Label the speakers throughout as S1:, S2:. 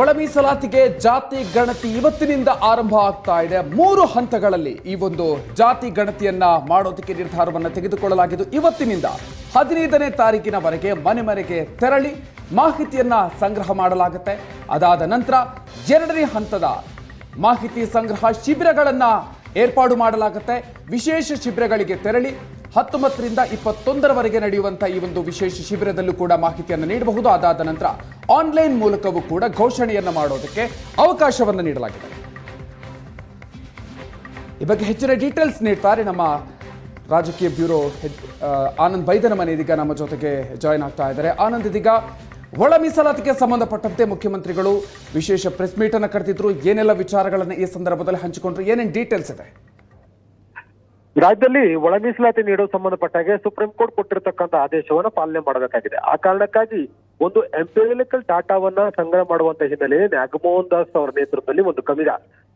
S1: ಒಳ ಮೀಸಲಾತಿಗೆ ಜಾತಿ ಗಣತಿ ಇವತ್ತಿನಿಂದ ಆರಂಭ ಆಗ್ತಾ ಇದೆ. ಮೂರು ಹಂತಗಳಲ್ಲಿ ಈ ಒಂದು ಜಾತಿ ಗಣತಿಯನ್ನ ಮಾಡೋದಕ್ಕೆ ನಿರ್ಧಾರವನ್ನು ತೆಗೆದುಕೊಳ್ಳಲಾಗಿದ್ದು, ಇವತ್ತಿನಿಂದ ಹದಿನೈದನೇ ತಾರೀಕಿನವರೆಗೆ ಮನೆ ಮನೆಗೆ ತೆರಳಿ ಮಾಹಿತಿಯನ್ನ ಸಂಗ್ರಹ ಮಾಡಲಾಗುತ್ತೆ. ಅದಾದ ನಂತರ ಎರಡನೇ ಹಂತದ ಮಾಹಿತಿ ಸಂಗ್ರಹ ಶಿಬಿರಗಳನ್ನ ಏರ್ಪಾಡು ಮಾಡಲಾಗುತ್ತೆ. ವಿಶೇಷ ಶಿಬಿರಗಳಿಗೆ ತೆರಳಿ ಹತ್ತೊಂಬತ್ತರಿಂದ ಇಪ್ಪತ್ತೊಂದರವರೆಗೆ ನಡೆಯುವಂಥ ಈ ಒಂದು ವಿಶೇಷ ಶಿಬಿರದಲ್ಲೂ ಕೂಡ ಮಾಹಿತಿಯನ್ನು ನೀಡಬಹುದು. ಅದಾದ ನಂತರ ಆನ್ಲೈನ್ ಮೂಲಕವೂ ಕೂಡ ಘೋಷಣೆಯನ್ನು ಮಾಡೋದಕ್ಕೆ ಅವಕಾಶವನ್ನು ನೀಡಲಾಗಿದೆ. ಈ ಬಗ್ಗೆ ಹೆಚ್ಚಿನ ಡೀಟೇಲ್ಸ್ ನೀಡ್ತಾರೆ ನಮ್ಮ ರಾಜಕೀಯ ಬ್ಯೂರೋ ಹೆಡ್ ಬೈದನ ಆನಂದ್ ಬೈದನಮನೆ ಇದೀಗ ನಮ್ಮ ಜೊತೆಗೆ ಜಾಯ್ನ್ ಆಗ್ತಾ ಇದ್ದಾರೆ. ಆನಂದ್ ಇದೀಗ ಒಳ ಮೀಸಲಾತಿಗೆ ಸಂಬಂಧಪಟ್ಟಂತೆ ಮುಖ್ಯಮಂತ್ರಿಗಳು ವಿಶೇಷ ಪ್ರೆಸ್ ಮೀಟ್ ಅನ್ನು ಕರೆದಿದ್ರು. ಏನೆಲ್ಲ ವಿಚಾರಗಳನ್ನು ಈ ಸಂದರ್ಭದಲ್ಲಿ ಹಂಚಿಕೊಂಡ್ರು? ಏನೇನು ಡೀಟೇಲ್ಸ್ ಇದೆ?
S2: ರಾಜ್ಯದಲ್ಲಿ ಒಳ ಮೀಸಲಾತಿ ನೀಡುವ ಸಂಬಂಧಪಟ್ಟಾಗೆ ಸುಪ್ರೀಂ ಕೋರ್ಟ್ ಕೊಟ್ಟಿರತಕ್ಕಂತ ಆದೇಶವನ್ನ ಪಾಲನೆ ಮಾಡಬೇಕಾಗಿದೆ. ಆ ಕಾರಣಕ್ಕಾಗಿ ಒಂದು ಎಂಪೆರಿಕಲ್ ಡಾಟಾವನ್ನ ಸಂಗ್ರಹ ಮಾಡುವಂತ ಹಿನ್ನೆಲೆಯಲ್ಲಿ ನಾಗಮೋಹನ್ ದಾಸ್ ಅವರ ನೇತೃತ್ವದಲ್ಲಿ ಒಂದು ಕಮಿಟ,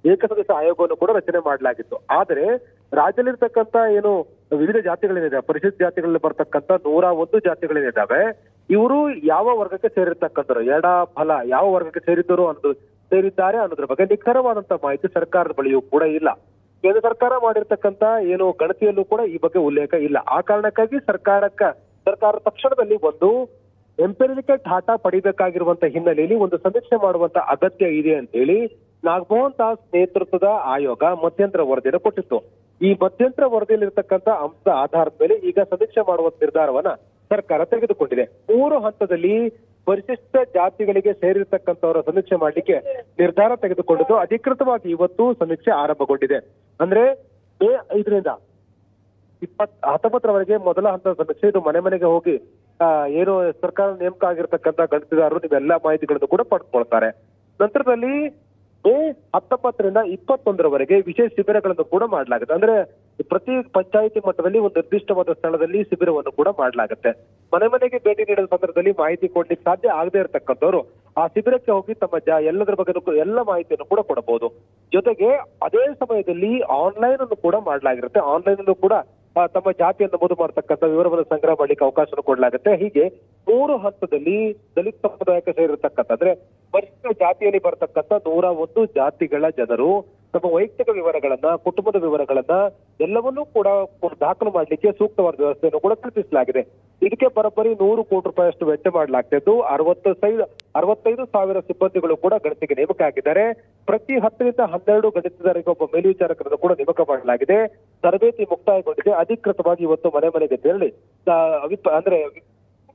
S2: ಏಕಸದಸ್ಯ ಆಯೋಗವನ್ನು ಕೂಡ ರಚನೆ ಮಾಡಲಾಗಿತ್ತು. ಆದರೆ ರಾಜ್ಯದಲ್ಲಿರ್ತಕ್ಕಂತ ಏನು ವಿವಿಧ ಜಾತಿಗಳೇನಿದೆ ಪರಿಶಿಷ್ಟ ಜಾತಿಗಳಲ್ಲಿ ಬರ್ತಕ್ಕಂತ ನೂರ ಒಂದು ಜಾತಿಗಳೇನಿದ್ದಾವೆ ಇವರು ಯಾವ ವರ್ಗಕ್ಕೆ ಸೇರಿರ್ತಕ್ಕಂಥರು ಎಡ ಫಲ ಯಾವ ವರ್ಗಕ್ಕೆ ಸೇರಿದ್ದರು ಅನ್ನೋದು ಸೇರಿದ್ದಾರೆ ಅನ್ನೋದ್ರ ಬಗ್ಗೆ ನಿಖರವಾದಂತಹ ಮಾಹಿತಿ ಸರ್ಕಾರದ ಬಳಿಯೂ ಕೂಡ ಇಲ್ಲ. ಕೇಂದ್ರ ಸರ್ಕಾರ ಮಾಡಿರ್ತಕ್ಕಂತ ಏನು ಗಣತಿಯಲ್ಲೂ ಕೂಡ ಈ ಬಗ್ಗೆ ಉಲ್ಲೇಖ ಇಲ್ಲ. ಆ ಕಾರಣಕ್ಕಾಗಿ ಸರ್ಕಾರಕ್ಕ, ಸರ್ಕಾರ ತಕ್ಷಣದಲ್ಲಿ ಒಂದು ಎಂಪೆರಿಕಲ್ ಡಾಟಾ ಪಡಿಬೇಕಾಗಿರುವಂತ ಹಿನ್ನೆಲೆಯಲ್ಲಿ ಒಂದು ಸಮೀಕ್ಷೆ ಮಾಡುವಂತ ಅಗತ್ಯ ಇದೆ ಅಂತ ಹೇಳಿ ನಾಗಮೋಹನ್ ದಾಸ್ ನೇತೃತ್ವದ ಆಯೋಗ ಮಧ್ಯಂತರ ವರದಿಯನ್ನು ಕೊಟ್ಟಿತ್ತು. ಈ ಮಧ್ಯಂತರ ವರದಿಯಲ್ಲಿರ್ತಕ್ಕಂಥ ಅಂಶದ ಆಧಾರದ ಮೇಲೆ ಈಗ ಸಮೀಕ್ಷೆ ಮಾಡುವ ನಿರ್ಧಾರವನ್ನ ಸರ್ಕಾರ ತೆಗೆದುಕೊಂಡಿದೆ. ಮೂರು ಹಂತದಲ್ಲಿ ಪರಿಶಿಷ್ಟ ಜಾತಿಗಳಿಗೆ ಸೇರಿರ್ತಕ್ಕಂಥವರ ಸಮೀಕ್ಷೆ ಮಾಡಲಿಕ್ಕೆ ನಿರ್ಧಾರ ತೆಗೆದುಕೊಂಡಿದ್ದು, ಅಧಿಕೃತವಾಗಿ ಇವತ್ತು ಸಮೀಕ್ಷೆ ಆರಂಭಗೊಂಡಿದೆ. ಅಂದ್ರೆ ಮೇ ಐದರಿಂದ ಇಪ್ಪತ್ ಹತ್ತೊಂಬತ್ತರವರೆಗೆ ಮೊದಲ ಹಂತದ ಸಮೀಕ್ಷೆ. ಇದು ಮನೆ ಮನೆಗೆ ಹೋಗಿ ಏನು ಸರ್ಕಾರ ನೇಮಕ ಆಗಿರ್ತಕ್ಕಂಥ ಗಣತಿದಾರರು ನೀವೆಲ್ಲಾ ಮಾಹಿತಿಗಳನ್ನು ಕೂಡ ಪಡೆದುಕೊಳ್ತಾರೆ ನಂತರದಲ್ಲಿ ಮೇ ಹತ್ತೊಂಬತ್ತರಿಂದ ಇಪ್ಪತ್ತೊಂದರವರೆಗೆ ವಿಶೇಷ ಶಿಬಿರಗಳನ್ನು ಕೂಡ ಮಾಡಲಾಗುತ್ತೆ. ಅಂದ್ರೆ ಪ್ರತಿ ಪಂಚಾಯಿತಿ ಮಟ್ಟದಲ್ಲಿ ಒಂದು ನಿರ್ದಿಷ್ಟವಾದ ಸ್ಥಳದಲ್ಲಿ ಶಿಬಿರವನ್ನು ಕೂಡ ಮಾಡಲಾಗುತ್ತೆ. ಮನೆ ಮನೆಗೆ ಭೇಟಿ ನೀಡಿದ ಸಂದರ್ಭದಲ್ಲಿ ಮಾಹಿತಿ ಕೊಡ್ಲಿಕ್ಕೆ ಸಾಧ್ಯ ಆಗದೆ ಇರತಕ್ಕಂಥವ್ರು ಆ ಶಿಬಿರಕ್ಕೆ ಹೋಗಿ ತಮ್ಮ ಜ ಎಲ್ಲದರ ಬಗ್ಗೆ ಎಲ್ಲ ಮಾಹಿತಿಯನ್ನು ಕೂಡ ಕೊಡಬಹುದು. ಜೊತೆಗೆ ಅದೇ ಸಮಯದಲ್ಲಿ ಆನ್ಲೈನ್ ಅನ್ನು ಕೂಡ ಮಾಡಲಾಗಿರುತ್ತೆ. ಆನ್ಲೈನ್ ಅನ್ನು ಕೂಡ ತಮ್ಮ ಜಾತಿಯನ್ನು ನಮೂದು ಮಾಡತಕ್ಕಂಥ ವಿವರವನ್ನು ಸಂಗ್ರಹ ಮಾಡಲಿಕ್ಕೆ ಅವಕಾಶವನ್ನು ಕೊಡಲಾಗುತ್ತೆ. ಹೀಗೆ ಮೂರು ಹಂತದಲ್ಲಿ ದಲಿತ ಸಮುದಾಯಕ್ಕೆ ಸೇರಿರ್ತಕ್ಕಂಥ ಅಂದ್ರೆ ಪರಿಶಿಷ್ಟ ಜಾತಿಯಲ್ಲಿ ಬರತಕ್ಕಂಥ ನೂರ ಒಂದು ಜಾತಿಗಳ ಜನರು ತಮ್ಮ ವೈಯಕ್ತಿಕ ವಿವರಗಳನ್ನ, ಕುಟುಂಬದ ವಿವರಗಳನ್ನ ಎಲ್ಲವನ್ನೂ ಕೂಡ ದಾಖಲು ಮಾಡಲಿಕ್ಕೆ ಸೂಕ್ತವಾದ ವ್ಯವಸ್ಥೆಯನ್ನು ಕೂಡ ಕಲ್ಪಿಸಲಾಗಿದೆ. ಇದಕ್ಕೆ ಬರೋಬ್ಬರಿ ನೂರು ಕೋಟಿ ರೂಪಾಯಿಯಷ್ಟು ವೆಚ್ಚ ಮಾಡಲಾಗ್ತಿದ್ದು ಅರವತ್ತು ಸೈಡ್, ಅರವತ್ತೈದು ಸಾವಿರ ಸಿಬ್ಬಂದಿಗಳು ಕೂಡ ಗಣತಿಗೆ ನೇಮಕ ಆಗಿದ್ದಾರೆ. ಪ್ರತಿ ಹತ್ತರಿಂದ ಹನ್ನೆರಡು ಗಣಿತದಾರರಿಗೆ ಒಬ್ಬ ಮೇಲ್ವಿಚಾರಕರನ್ನು ಕೂಡ ನೇಮಕ ಮಾಡಲಾಗಿದೆ. ತರಬೇತಿ ಮುಕ್ತಾಯಗೊಂಡಿದೆ. ಅಧಿಕೃತವಾಗಿ ಇವತ್ತು ಮನೆ ಮನೆಗೆ ತೆರಳಿ ಅಂದ್ರೆ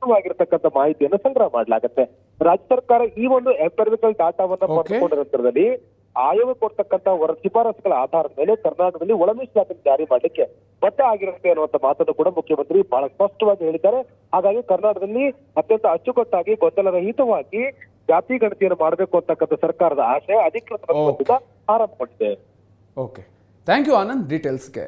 S2: ವಿಸ್ತೃತವಾಗಿರ್ತಕ್ಕಂಥ ಮಾಹಿತಿಯನ್ನು ಸಂಗ್ರಹ ಮಾಡಲಾಗುತ್ತೆ. ರಾಜ್ಯ ಸರ್ಕಾರ ಈ ಒಂದು ಎಂಪೆರಿಕಲ್ ಡಾಟಾವನ್ನ. ಪಡೆದುಕೊಂಡ ನಂತರದಲ್ಲಿ ಆಯೋಗ ಕೊಡ್ತಕ್ಕಂತಹ ವರ ಶಿಫಾರಸುಗಳ ಆಧಾರದ ಮೇಲೆ ಕರ್ನಾಟಕದಲ್ಲಿ ಒಳ ಜಾತಿ ಜಾರಿ ಮಾಡಲಿಕ್ಕೆ ಬದ್ಧ ಆಗಿರುತ್ತೆ ಅನ್ನುವಂತ ಮಾತನ್ನು ಕೂಡ ಮುಖ್ಯಮಂತ್ರಿ ಬಹಳ ಸ್ಪಷ್ಟವಾಗಿ ಹೇಳಿದ್ದಾರೆ. ಹಾಗಾಗಿ ಕರ್ನಾಟಕದಲ್ಲಿ ಅತ್ಯಂತ ಅಚ್ಚುಕಟ್ಟಾಗಿ ಗೊಂದಲರಹಿತವಾಗಿ ಜಾತಿ ಗಣತಿಯನ್ನು ಮಾಡಬೇಕು ಅಂತಕ್ಕಂಥ ಸರ್ಕಾರದ ಆಶಯ ಅಧಿಕೃತ ಆರಂಭಗೊಂಡಿದೆ.
S1: Okay thank you Anand ಡೀಟೇಲ್ಸ್ಗೆ